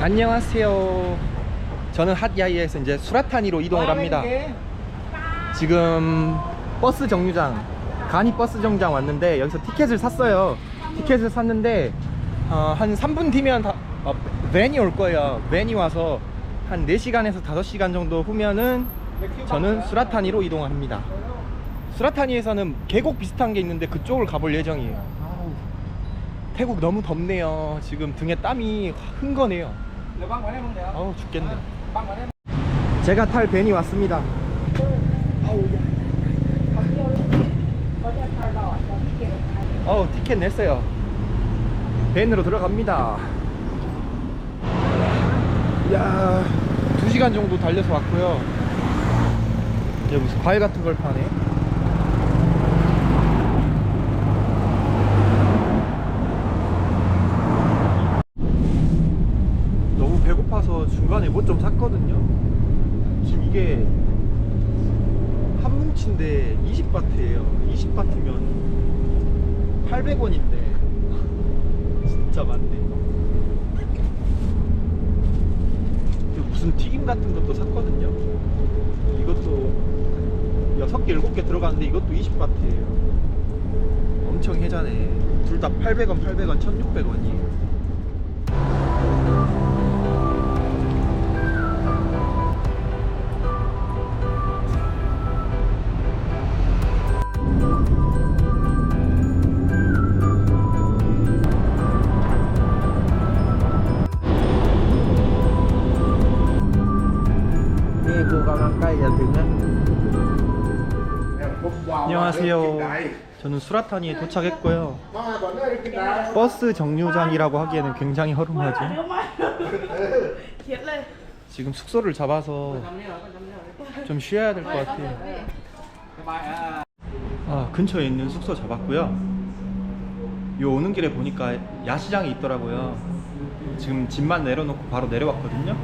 안녕하세요. 저는 핫야이에서 이제 수라타니로 이동을 합니다. 지금 버스 정류장, 가니 버스 정류장 왔는데 여기서 티켓을 샀어요. 티켓을 샀는데 어, 한 3분 뒤면 다, 어, 밴이 올 거예요. 밴이 와서 한 4시간에서 5시간 정도 후면은 저는 수라타니로 이동을 합니다. 수라타니에서는 계곡 비슷한 게 있는데 그쪽을 가볼 예정이에요. 태국 너무 덥네요. 지금 등에 땀이 흥건해요. 아우 죽겠네. 제가 탈 밴이 왔습니다. 어우 티켓 냈어요. 밴으로 들어갑니다. 야, 2시간 정도 달려서 왔고요. 이제 무슨 과일 같은 걸 파네. 너무 배고파서 중간에 뭐좀 샀거든요. 지금 이게 한 뭉치인데 20바트예요. 20바트면 800원인데 진짜 많네. 무슨 튀김 같은 것도 샀거든요. 이것도 6개, 7개 들어가는데 이것도 20바트예요. 엄청 해자네. 둘 다 800원, 800원, 1600원이에요. 저는 수라타니에 도착했고요. 버스 정류장이라고 하기에는 굉장히 허름하죠. 지금 숙소를 잡아서 좀 쉬어야 될 것 같아요. 아, 근처에 있는 숙소 잡았고요. 요 오는 길에 보니까 야시장이 있더라고요. 지금 짐만 내려놓고 바로 내려왔거든요.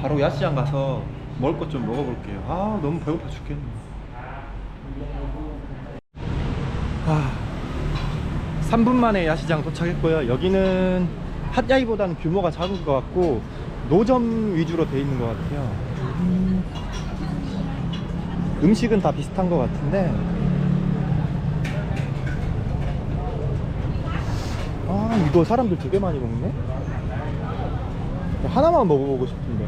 바로 야시장 가서 먹을 것 좀 먹어볼게요. 아, 너무 배고파 죽겠네. 아, 3분 만에 야시장 도착했고요. 여기는 핫야이보다는 규모가 작은 것 같고 노점 위주로 돼 있는 것 같아요. 음식은 다 비슷한 것 같은데 아 이거 사람들 되게 많이 먹네. 하나만 먹어보고 싶은데.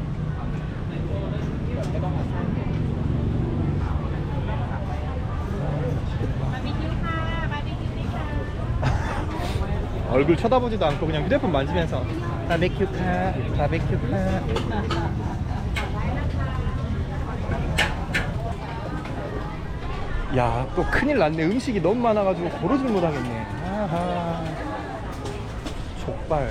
얼굴 쳐다보지도 않고 그냥 휴대폰 만지면서 바베큐 카, 바베큐 카. 야, 또 큰일 났네. 음식이 너무 많아가지고 고르질 못하겠네. 아하. 족발.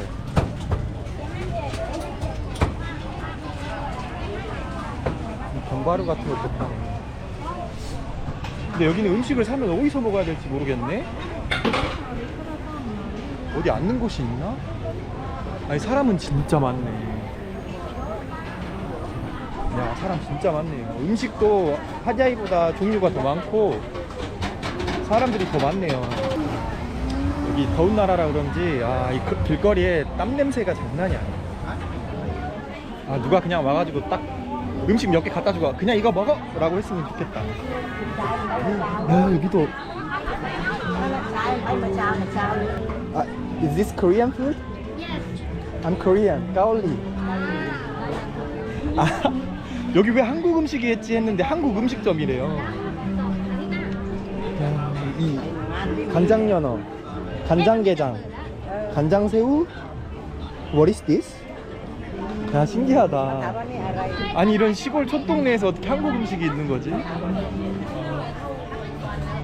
이 견과류 같은 것도 파네. 근데 여기는 음식을 사면 어디서 먹어야 될지 모르겠네. 어디 앉는 곳이 있나? 아니 사람은 진짜 많네. 야 사람 진짜 많네요. 음식도 하자이보다 종류가 더 많고 사람들이 더 많네요. 여기 더운 나라라 그런지 아 이 그 길거리에 땀 냄새가 장난이 아니야. 아 누가 그냥 와가지고 딱 음식 몇 개 갖다 주고 그냥 이거 먹어 라고 했으면 좋겠다. 야 여기도 아, is this Korean food? I'm Korean. 가올리. 아, 여기 왜 한국 음식이겠지 했는데 한국 음식점이래요. 야, 이 간장 연어, 간장 게장, 간장 새우. What is this? 야 신기하다. 아니 이런 시골 촌동네에서 어떻게 한국 음식이 있는 거지?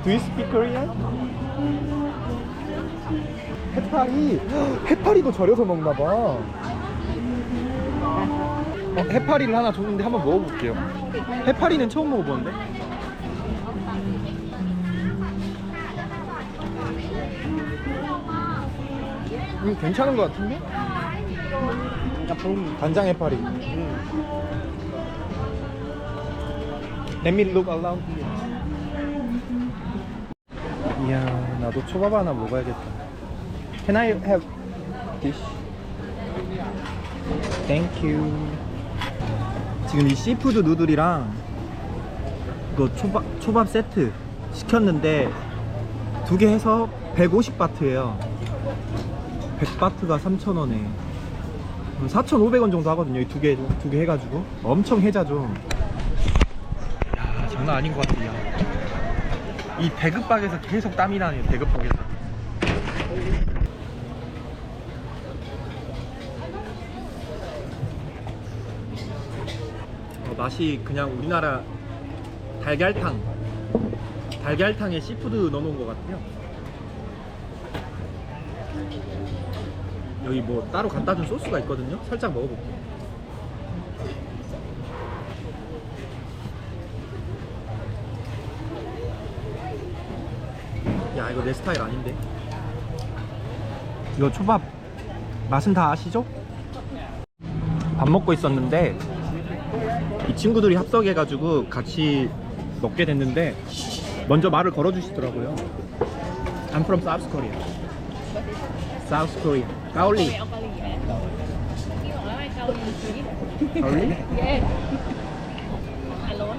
Do you speak Korean? 해파리 헉, 해파리도 절여서 먹나 봐. 어, 해파리를 하나 줬는데 한번 먹어볼게요. 해파리는 처음 먹어보는데. 음, 괜찮은 것 같은데? 간장 해파리. Let me look around here. 이야, 나도 초밥 하나 먹어야겠다. Can I have this? 땡큐 지금 이 시푸드 누들이랑 이거 초밥, 초밥 세트 시켰는데 두 개 해서 150 바트예요. 100 바트가 3,000원에. 4,500원 정도 하거든요 이 두 개 두 개 해가지고. 엄청 혜자죠 야 장난 아닌 것 같아요 이 배급박에서 계속 땀이 나네요 배급박에서 어, 맛이 그냥 우리나라 달걀탕 달걀탕에 시푸드 넣어놓은 것 같아요. 여기 뭐 따로 갖다 준 소스가 있거든요. 살짝 먹어볼게요. 야 이거 내 스타일 아닌데? 이거 초밥 맛은 다 아시죠? 밥 먹고 있었는데 이 친구들이 합석해가지고 같이 먹게 됐는데 먼저 말을 걸어주시더라고요. I'm from South Korea. South Korea. 가올리. 가올리? Alo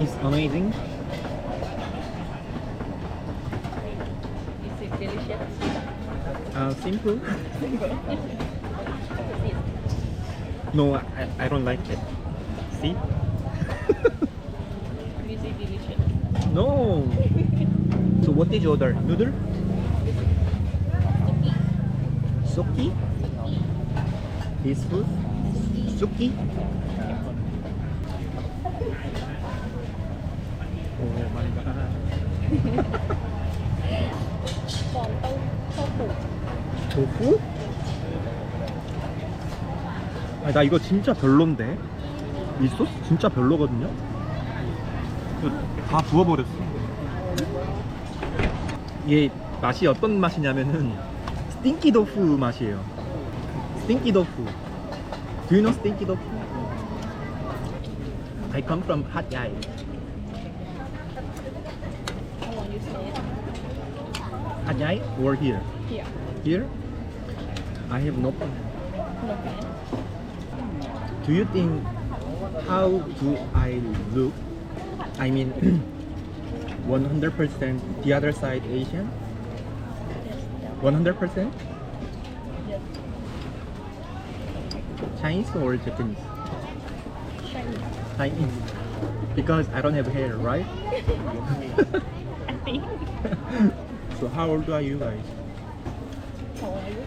It's amazing. Is it delicious? Uh, simple. No, I, I don't like it. See? Is it delicious? No. So what did you order? Noodle? Suki? This food? Suki? Oh my god. Còn tâu Tâu phủ tofu? 아니 나 이거 진짜 별론데 이 소스 진짜 별로거든요 다 부어버렸어 이게 맛이 어떤 맛이냐면은 스팅키 도프 맛이에요 스팅키 도프 Do you know stinky tofu? I come from Hat Yai stay? Hat Yai or here? Here Here? I have no plan No plan Do you think how do I look? I mean 100% the other side Asian? 100% Yes Chinese or Japanese? Chinese Chinese. Because I don't have hair, right? I think so how old are you guys? How old are you?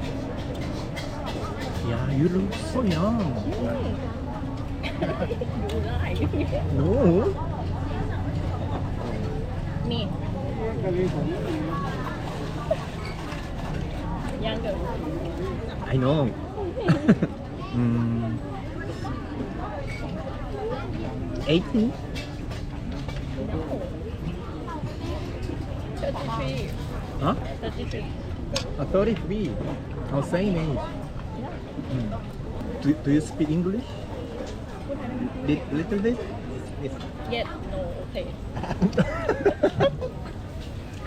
Yeah, you look so young. No. Me Younger I know. mm, 18? Thirty-three Huh? Thirty-three Uh, 33. Oh, same age. Mm. Do, do you speak English? Bit, little bit? Yes. Yet, no, okay.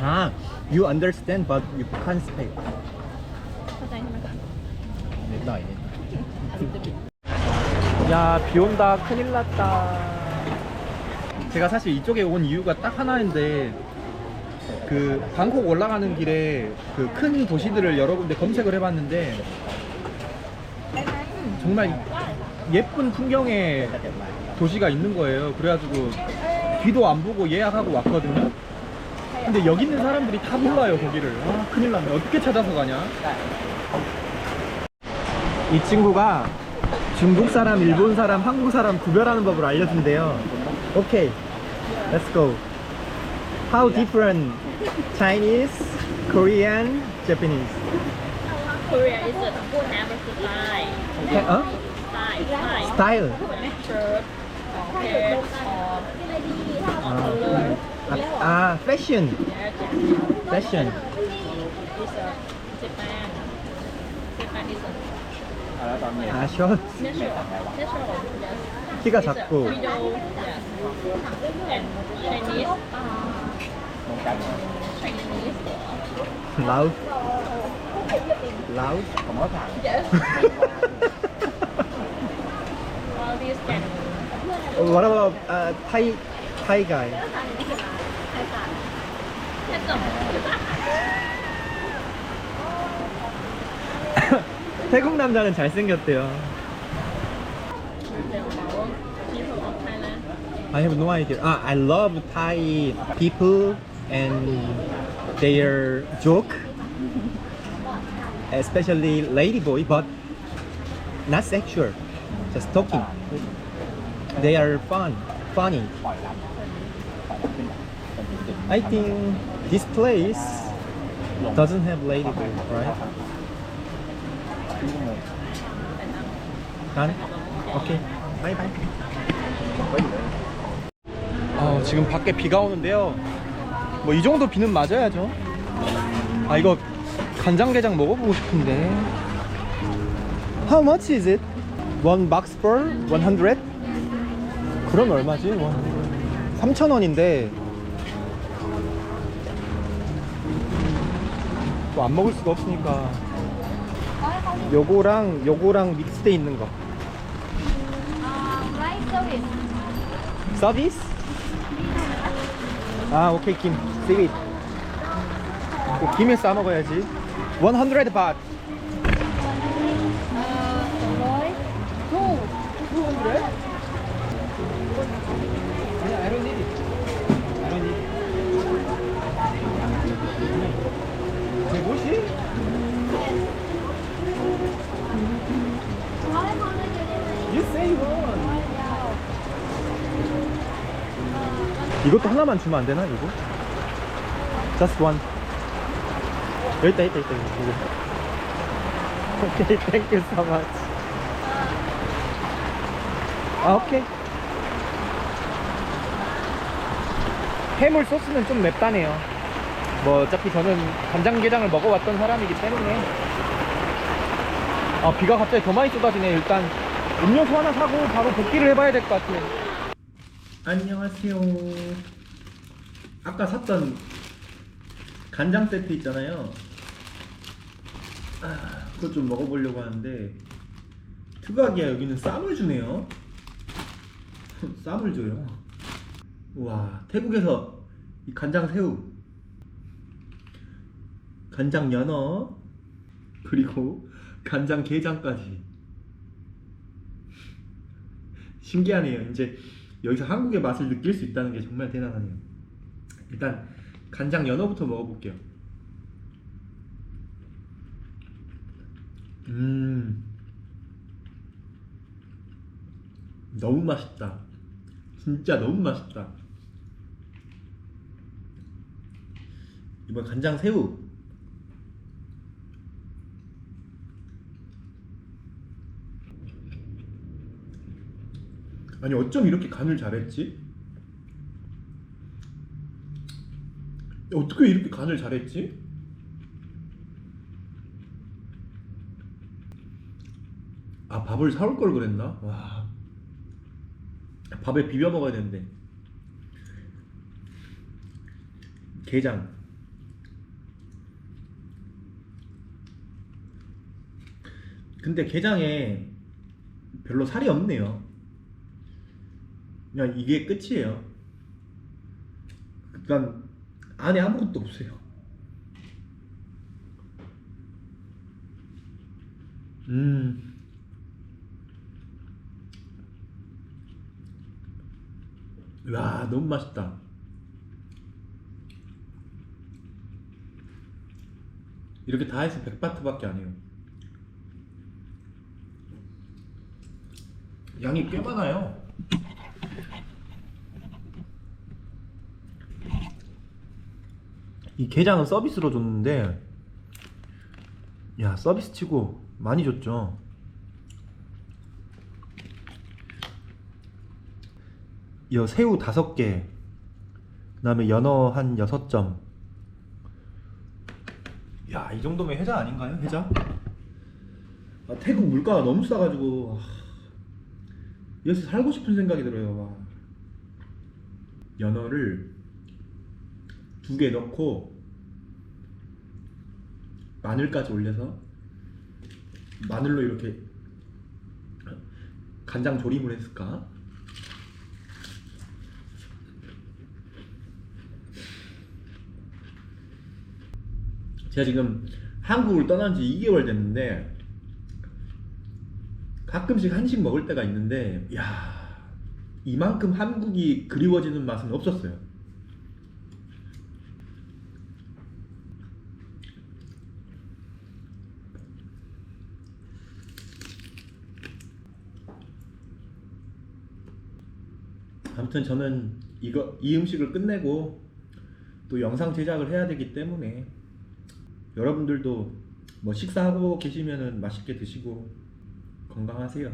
ah, you understand, but you can't speak. 나 아니네. 야, 비 온다. 큰일 났다. 제가 사실 이쪽에 온 이유가 딱 하나인데 그 방콕 올라가는 길에 그 큰 도시들을 여러 군데 검색을 해봤는데 정말 예쁜 풍경의 도시가 있는 거예요. 그래가지고 뒤도 안 보고 예약하고 왔거든요. 근데 여기 있는 사람들이 다 몰라요 거기를. 아 큰일 났네. 어떻게 찾아서 가냐? 이 친구가 중국 사람, 일본 사람, 한국 사람 구별하는 법을 알려준대요. 오케이, let's go. How different Chinese, Korean, Japanese? Korea is a good a style. 태, 어? Style, style. 스타일. Shirt, pants, or color. 아, 아 패션. Yeah, jacket. 패션. Is a Japan. Japan is a 아 셔츠. natural. Natural. Yes. 키가 작고. widow. Yes. And Chinese. Chinese. 라우. 라우. Yes. All these can. What about uh, Thai Thai guy? 태국 남자는 잘생겼대요. Of. I have no idea. Ah, I love Thai people and their joke, especially ladyboy, but not sexual, just talking. They are fun, funny. I think this place doesn't have ladyboy, right? Done? Okay. Bye bye. 어, 지금 밖에 비가 오는데요. 뭐 이 정도 비는 맞아야죠. 아 이거 간장게장 먹어보고 싶은데. How much is it? One box for 100? 그럼 얼마지? 3,000원인데 또안 먹을 수가 없으니까 요거랑 요거랑 믹스돼 있는 거 서비스? 아 오케이 김 세빗 그 김에 싸 먹어야지 100 바트 I don't need it. I don't need it. 150? You say one. 이것도 하나만 주면 안 되나 이거? Just one. 여기 있다 있다 있다 이거. 오케이, so much. 아 오케이. 해물 소스는 좀 맵다네요. 뭐 어차피 저는 간장게장을 먹어왔던 사람이기 때문에. 아 비가 갑자기 더 많이 쏟아지네. 일단 음료수 하나 사고 바로 복귀를 해봐야 될 것 같아요. 안녕하세요. 아까 샀던 간장 세트 있잖아요. 아, 그거 좀 먹어보려고 하는데 특이하게 여기는 쌈을 주네요. 쌈을 줘요. 와 태국에서 이 간장 새우, 간장 연어, 그리고 간장 게장까지 신기하네요. 이제 여기서 한국의 맛을 느낄 수 있다는 게 정말 대단하네요. 일단 간장 연어부터 먹어볼게요. 음, 너무 맛있다. 진짜 너무 맛있다. 이번 간장 새우. 아니 어쩜 이렇게 간을 잘했지? 어떻게 이렇게 간을 잘했지? 아 밥을 사올 걸 그랬나? 와 밥에 비벼 먹어야 되는데 게장 근데 게장에 별로 살이 없네요 그냥 이게 끝이에요. 그러니까 안에 아무것도 없어요. 음. 와, 너무 맛있다. 이렇게 다 해서 100바트밖에 안 해요. 양이 꽤 많아요. 이 게장은 서비스로 줬는데 야 서비스 치고 많이 줬죠. 여 새우 다섯 개, 그 다음에 연어 한 여섯 점. 야, 이 정도면 해자 아닌가요? 해자? 아, 태국 물가가 너무 싸가지고 아, 여기서 살고 싶은 생각이 들어요. 와. 연어를 두 개 넣고 마늘까지 올려서 마늘로 이렇게 간장 조림을 했을까? 제가 지금 한국을 떠난 지 2개월 됐는데 가끔씩 한식 먹을 때가 있는데 야 이만큼 한국이 그리워지는 맛은 없었어요. 아무튼 저는 이거 이 음식을 끝내고 또 영상 제작을 해야 되기 때문에 여러분들도 뭐 식사하고 계시면은 맛있게 드시고 건강하세요.